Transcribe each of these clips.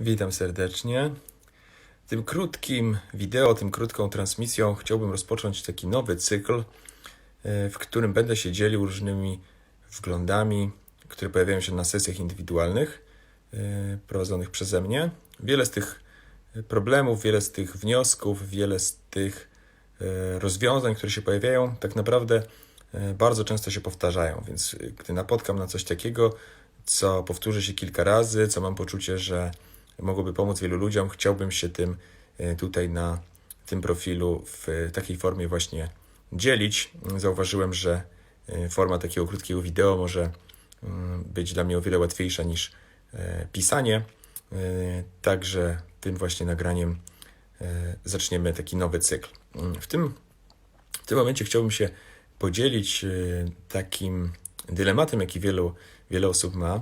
Witam serdecznie. Tym krótkim wideo, tym krótką transmisją chciałbym rozpocząć taki nowy cykl, e, w którym będę się dzielił różnymi wglądami, które pojawiają się na sesjach indywidualnych e, prowadzonych przeze mnie. Wiele z tych problemów, wiele z tych wniosków, wiele z tych e, rozwiązań, które się pojawiają, tak naprawdę bardzo często się powtarzają. Więc gdy napotkam na coś takiego, co powtórzy się kilka razy, co mam poczucie, że mogłoby pomóc wielu ludziom, chciałbym się tym e, tutaj na tym profilu w takiej formie właśnie dzielić. Zauważyłem, że e, forma takiego krótkiego wideo może mm, być dla mnie o wiele łatwiejsza niż e, pisanie. E, Także tym właśnie nagraniem e, zaczniemy taki nowy cykl. Mm, W tym, w tym momencie chciałbym się podzielić e, takim dylematem, jaki wielu, wiele osób ma,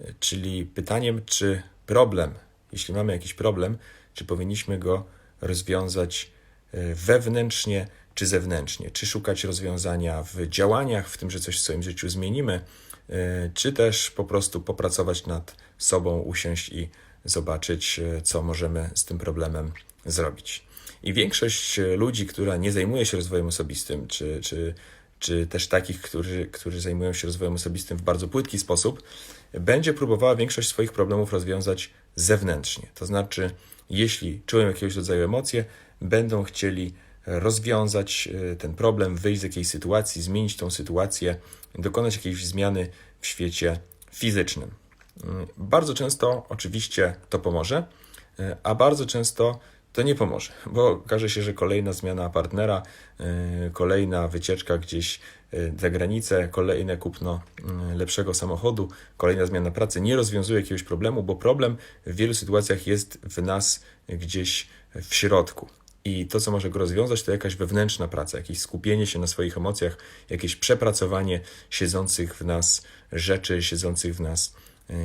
e, czyli pytaniem, czy problem, jeśli mamy jakiś problem, czy powinniśmy go rozwiązać e, wewnętrznie czy zewnętrznie, czy szukać rozwiązania w działaniach, w tym, że coś w swoim życiu zmienimy, e, czy też po prostu popracować nad sobą, usiąść i zobaczyć, e, co możemy z tym problemem zrobić. I większość ludzi, która nie zajmuje się rozwojem osobistym, czy, czy, czy też takich, którzy, którzy zajmują się rozwojem osobistym w bardzo płytki sposób, będzie próbowała większość swoich problemów rozwiązać zewnętrznie. To znaczy, jeśli czują jakiegoś rodzaju emocje, będą chcieli rozwiązać e, ten problem, wyjść z jakiejś sytuacji, zmienić tą sytuację, dokonać jakiejś zmiany w świecie fizycznym. Mm, Bardzo często oczywiście to pomoże, e, a bardzo często to nie pomoże, bo okaże się, że kolejna zmiana partnera, e, kolejna wycieczka gdzieś e, za granicę, kolejne kupno mm, lepszego samochodu, kolejna zmiana pracy nie rozwiązuje jakiegoś problemu, bo problem w wielu sytuacjach jest w nas gdzieś w środku. I to, co może go rozwiązać, to jakaś wewnętrzna praca, jakieś skupienie się na swoich emocjach, jakieś przepracowanie siedzących w nas rzeczy, siedzących w nas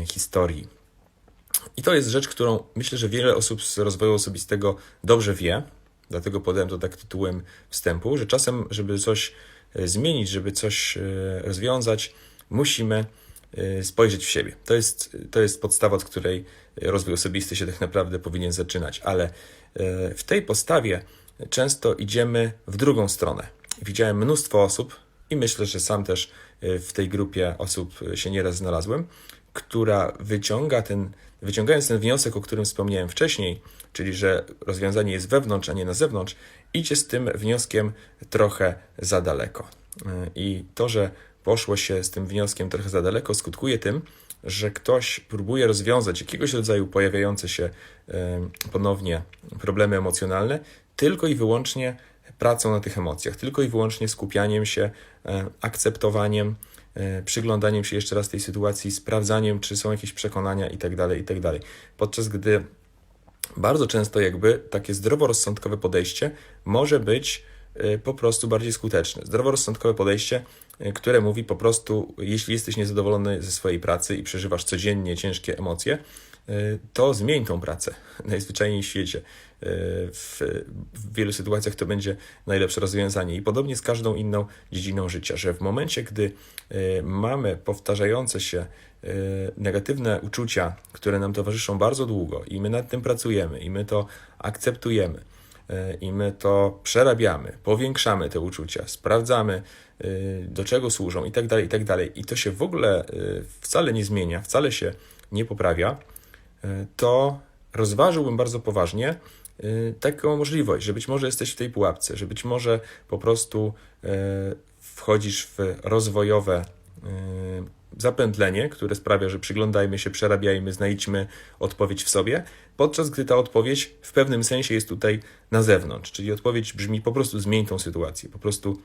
historii. I to jest rzecz, którą myślę, że wiele osób z rozwoju osobistego dobrze wie, dlatego podałem to tak tytułem wstępu, że czasem, żeby coś e, zmienić, żeby coś e, rozwiązać, musimy e, spojrzeć w siebie. To jest, to jest podstawa, od której rozwój osobisty się tak naprawdę powinien zaczynać, ale w tej postawie często idziemy w drugą stronę. Widziałem mnóstwo osób i myślę, że sam też w tej grupie osób się nieraz znalazłem, która wyciąga ten, wyciągając ten wniosek, o którym wspomniałem wcześniej, czyli że rozwiązanie jest wewnątrz, a nie na zewnątrz, idzie z tym wnioskiem trochę za daleko. E, I to, że poszło się z tym wnioskiem trochę za daleko, skutkuje tym, że ktoś próbuje rozwiązać jakiegoś rodzaju pojawiające się e, ponownie problemy emocjonalne tylko i wyłącznie pracą na tych emocjach, tylko i wyłącznie skupianiem się, e, akceptowaniem, e, przyglądaniem się jeszcze raz tej sytuacji, sprawdzaniem, czy są jakieś przekonania itd., itd. Podczas gdy bardzo często jakby takie zdroworozsądkowe podejście może być y, po prostu bardziej skuteczne. Zdroworozsądkowe podejście, które mówi po prostu, jeśli jesteś niezadowolony ze swojej pracy i przeżywasz codziennie ciężkie emocje, to zmień tą pracę najzwyczajniej w świecie. Y, W, wielu sytuacjach to będzie najlepsze rozwiązanie. I podobnie z każdą inną dziedziną życia, że w momencie, gdy y, mamy powtarzające się y, negatywne uczucia, które nam towarzyszą bardzo długo i my nad tym pracujemy i my to akceptujemy i my to przerabiamy, powiększamy te uczucia, sprawdzamy do czego służą i tak dalej, i tak dalej i to się w ogóle wcale nie zmienia, wcale się nie poprawia, to rozważyłbym bardzo poważnie taką możliwość, że być może jesteś w tej pułapce, że być może po prostu y, wchodzisz w rozwojowe y, zapętlenie, które sprawia, że przyglądajmy się, przerabiajmy, znajdźmy odpowiedź w sobie, podczas gdy ta odpowiedź w pewnym sensie jest tutaj na zewnątrz. Czyli odpowiedź brzmi po prostu zmień tą sytuację, po prostu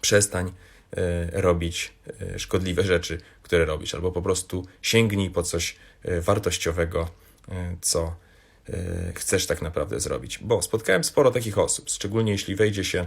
przestań robić szkodliwe rzeczy, które robisz, albo po prostu sięgnij po coś wartościowego, co chcesz tak naprawdę zrobić. Bo spotkałem sporo takich osób, szczególnie jeśli wejdzie się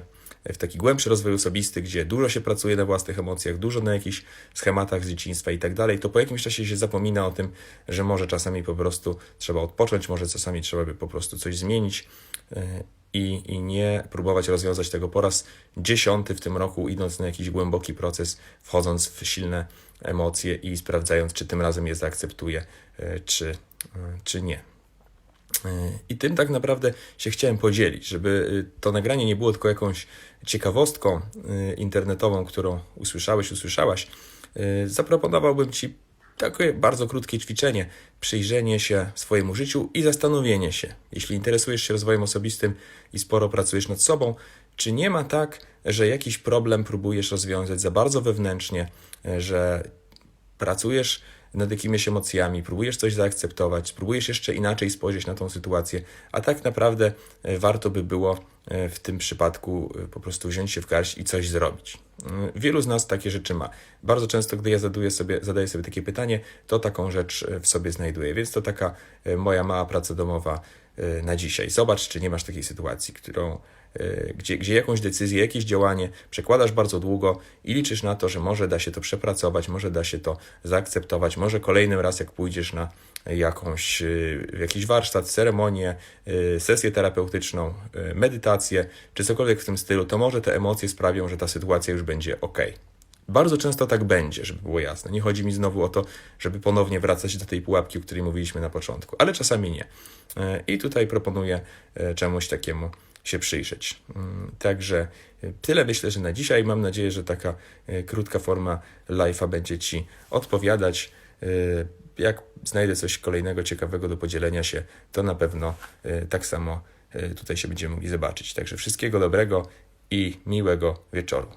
w taki głębszy rozwój osobisty, gdzie dużo się pracuje na własnych emocjach, dużo na jakichś schematach z dzieciństwa i tak dalej, to po jakimś czasie się zapomina o tym, że może czasami po prostu trzeba odpocząć, może czasami trzeba by po prostu coś zmienić e, i, i nie próbować rozwiązać tego po raz dziesiąty w tym roku, idąc na jakiś głęboki proces, wchodząc w silne emocje i sprawdzając, czy tym razem je zaakceptuję, e, czy, e, czy nie. I tym tak naprawdę się chciałem podzielić, żeby y, to nagranie nie było tylko jakąś ciekawostką y, internetową, którą usłyszałeś, usłyszałaś. Zaproponowałbym Ci takie bardzo krótkie ćwiczenie, przyjrzenie się swojemu życiu i zastanowienie się, jeśli interesujesz się rozwojem osobistym i sporo pracujesz nad sobą, czy nie ma tak, że jakiś problem próbujesz rozwiązać za bardzo wewnętrznie, że pracujesz nad jakimiś emocjami, próbujesz coś zaakceptować, próbujesz jeszcze inaczej spojrzeć na tą sytuację, a tak naprawdę e, warto by było e, w tym przypadku e, po prostu wziąć się w garść i coś zrobić. Wielu z nas takie rzeczy ma. Bardzo często, gdy ja zadaję sobie, zadaję sobie takie pytanie, to taką rzecz w sobie znajduję. Więc to taka moja mała praca domowa na dzisiaj. Zobacz, czy nie masz takiej sytuacji, którą gdzie, gdzie jakąś decyzję, jakieś działanie przekładasz bardzo długo i liczysz na to, że może da się to przepracować, może da się to zaakceptować, może kolejnym raz, jak pójdziesz na jakąś, y, jakiś warsztat, ceremonię, y, sesję terapeutyczną, medytację, czy cokolwiek w tym stylu, to może te emocje sprawią, że ta sytuacja już będzie ok. Bardzo często tak będzie, żeby było jasne. Nie chodzi mi znowu o to, żeby ponownie wracać do tej pułapki, o której mówiliśmy na początku, ale czasami nie. E, I tutaj proponuję e, czemuś takiemu się przyjrzeć. Mm, Także e, tyle myślę, że na dzisiaj. Mam nadzieję, że taka e, krótka forma live'a będzie Ci odpowiadać. E, Jak znajdę coś kolejnego, ciekawego do podzielenia się, to na pewno tak samo tutaj się będziemy mogli zobaczyć. Także wszystkiego dobrego i miłego wieczoru.